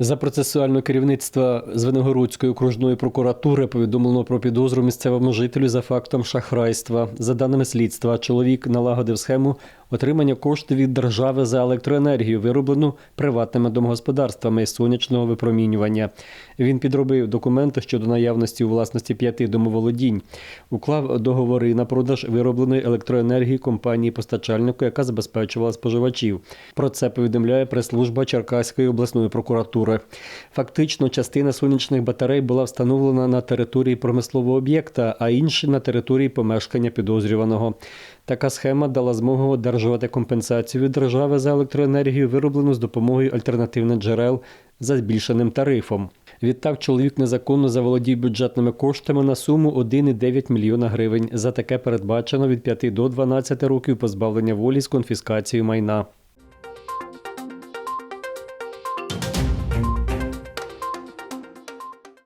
За процесуального керівництва Звенигородської окружної прокуратури повідомлено про підозру місцевому жителю за фактом шахрайства. За даними слідства, чоловік налагодив схему отримання коштів від держави за електроенергію, вироблену приватними домогосподарствами із сонячного випромінювання. Він підробив документи щодо наявності у власності п'яти домоволодінь, уклав договори на продаж виробленої електроенергії компанії постачальнику, яка забезпечувала споживачів. Про це повідомляє прес-служба Черкаської обласної прокуратури. Фактично, частина сонячних батарей була встановлена на території промислового об'єкта, а інші на території помешкання підозрюваного. Така схема дала змогу одержувати компенсацію від держави за електроенергію, вироблену з допомогою альтернативних джерел за збільшеним тарифом. Відтак чоловік незаконно заволодів бюджетними коштами на суму 1,9 мільйона гривень. За таке передбачено від 5 до 12 років позбавлення волі з конфіскацією майна.